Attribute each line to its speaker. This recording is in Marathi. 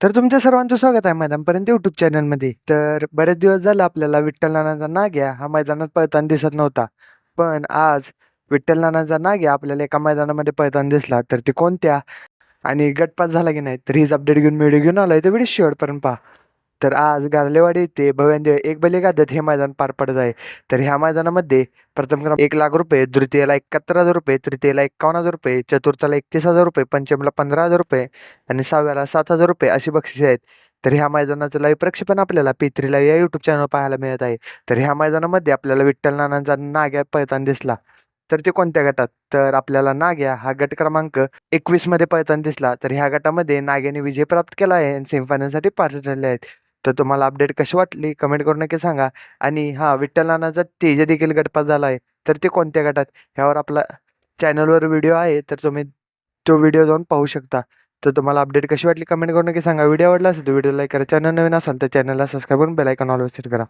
Speaker 1: तर तुमच्या सर्वांचं स्वागत आहे मैदानपर्यंत यूट्यूब चॅनलमध्ये तर बरेच दिवस झालं आपल्याला विठ्ठल नानाचा नाग्या हा मैदानात पळताना दिसत नव्हता. पण आज विठ्ठल नानाचा नाग्या आपल्याला एका मैदानामध्ये पळताना दिसला. तर ते कोणत्या? आणि गटपास झाला की नाही? तर हीच अपडेट घेऊन व्हिडिओ घेऊन आलोय. तर व्हिडिओ शेवटपर्यंत पहा. तर आज गारलेवाडी येथे भव्यान एक बलिगादत हे मैदान पार पडत आहे. तर ह्या मैदानामध्ये प्रथम क्रमांक एक लाख रुपये द्वितीयला एकाहत्तर हजार रुपये तृतीयला एकावन्न हजार रुपये चतुर्थाला एकतीस हजार रुपये पंचमला पंधरा हजार रुपये आणि सहाव्याला सात हजार रुपये अशी बक्षिसे आहेत. तर ह्या मैदानाचं लाईव्ह प्रक्षेपण आपल्याला पी लाईव्ह या यूट्यूब चॅनल पाहायला मिळत आहे. तर ह्या मैदानामध्ये आपल्याला विठ्ठल नानांचा नाग्या पळताना दिसला. तर ते कोणत्या गटात? तर आपल्याला नाग्या हा गट क्रमांक एकवीसमध्ये पळताना दिसला. तर ह्या गटामध्ये नाग्याने विजय प्राप्त केला आहे आणि सेमीफायनलसाठी पात्र ठरले आहेत. तर तुम्हाला अपडेट कशी वाटली? कमेंट करून नक्की सांगा. आणि हा विठ्ठल नानाचा तेज देखील गटपास झाला आहे. तर ते कोणत्या गटात? ह्यावर आपला चॅनलवर व्हिडिओ आहे तर तुम्ही तो व्हिडिओ जाऊन पाहू शकता. तर तुम्हाला अपडेट कशी वाटली? कमेंट करून नक्की सांगा. व्हिडिओ आवडला असेल तर व्हिडिओ लाईक करा. चॅनल नवीन असाल तर चॅनलला सबस्क्राईब करून बेलायकॉन ऑलवर सेट करा.